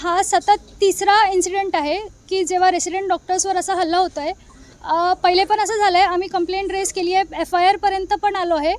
हा सतत तिसरा इन्सिडेंट आहे की जेव्हा रेसिडेंट डॉक्टर्सवर असा हल्ला होत आहे पहिले पण असं झालं आहे आम्ही कंप्लेंट रेस केली आहे एफ आय आरपर्यंत पण आलो आहे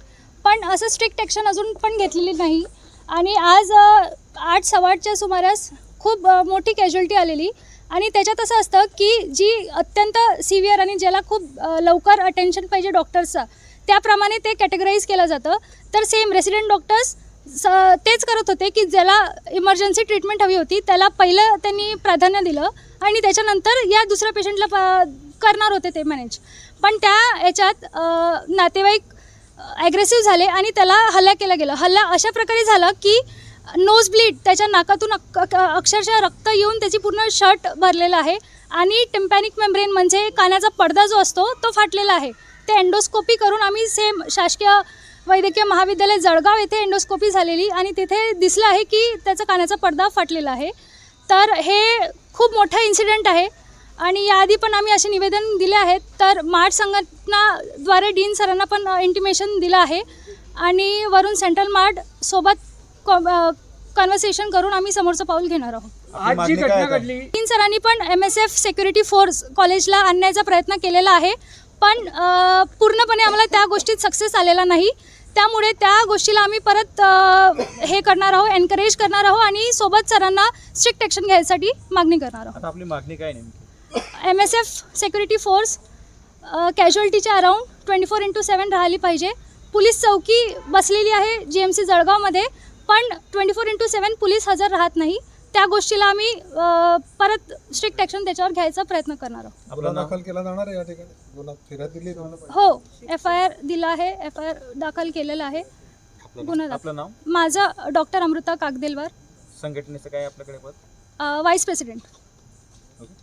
पण असं स्ट्रिक्ट ॲक्शन अजून पण घेतलेली नाही. आणि आज आठ सव्वाआठच्या सुमारास खूप मोठी कॅज्युअल्टी आलेली. आणि त्याच्यात असं असतं की जी अत्यंत सिव्हिअर आणि ज्याला खूप लवकर अटेन्शन पाहिजे डॉक्टर्सचं त्याप्रमाणे ते कॅटेगराईज केलं जातं. तर सेम रेसिडेंट डॉक्टर्स स तेच करत होते की ज्याला इमर्जन्सी ट्रीटमेंट हवी होती त्याला पहिलं त्यांनी प्राधान्य दिलं आणि त्याच्यानंतर या दुसऱ्या पेशंटला प करणार होते ते मॅनेज पण त्या याच्यात नातेवाईक ॲग्रेसिव्ह झाले आणि त्याला हल्ला केला गेला. हल्ला अशा प्रकारे झाला की नोज ब्लीड त्याच्या नाकातून अक्षरशः रक्त येऊन त्याची पूर्ण शर्ट भरलेला आहे आणि टिम्पॅनिक मेम्ब्रेन म्हणजे कानाचा पडदा जो असतो तो फाटलेला आहे. ते अँडोस्कोपी करून आम्ही सेम शासकीय वैद्यकीय महाविद्यालय जळगाव येथे एंडोस्कोपी झालेली आणि तिथे दिसलं आहे की त्याचा कानाचा पडदा फाटलेला आहे. तर हे खूप मोठा इन्सिडेंट आहे. आणि याआधी पण आम्ही असे निवेदन दिले आहेत तर मार्च संघटनाद्वारे डीन सरांना पण इंटिमेशन दिलं आहे. आणि वरून सेंट्रल मार्ट सोबत कॉन्व्हर्सेशन करून आम्ही समोरचं पाऊल घेणार आहोत. आज जी घटना? घडली? डीन सरांनी पण M S F security force कॉलेजला आणण्याचा प्रयत्न केलेला आहे. पण पूर्णपणे आम्हाला त्या गोष्टीत सक्सेस आलेला नाही. त्यामुळे त्या गोष्टीला आम्ही परत हे करणार आहोत एनकरेज करणार आहोत आणि सोबत सरांना स्ट्रिक्ट ॲक्शन घ्यायसाठी मागणी करणार आहोत. आपली मागणी काय नेमकी? M S F security force कॅज्युअल्टीच्या around twenty four into seven राहिली पाहिजे. पोलीस चौकी बसलेली आहे जी एम सी जळगावमध्ये पण twenty four into seven police हजर राहत नाही. त्या गोष्टीला आम्ही परत स्ट्रिक्ट ॲक्शन त्याच्यावर घ्यायचा प्रयत्न करणार आहोत. गुन्हा दाखल केला जाणार आहे या ठिकाणी? गुन्हा फिर्याद दिली हो एफ आय आर दिला आहे एफ आय आर दाखल केलेला आहे. गुन्हा दाखल आपलं नाव? माझा डॉक्टर अमृता कागदेलवार. संघटनेचं काय आपल्याकडे? पद व्हाईस प्रेसिडेंट ओके.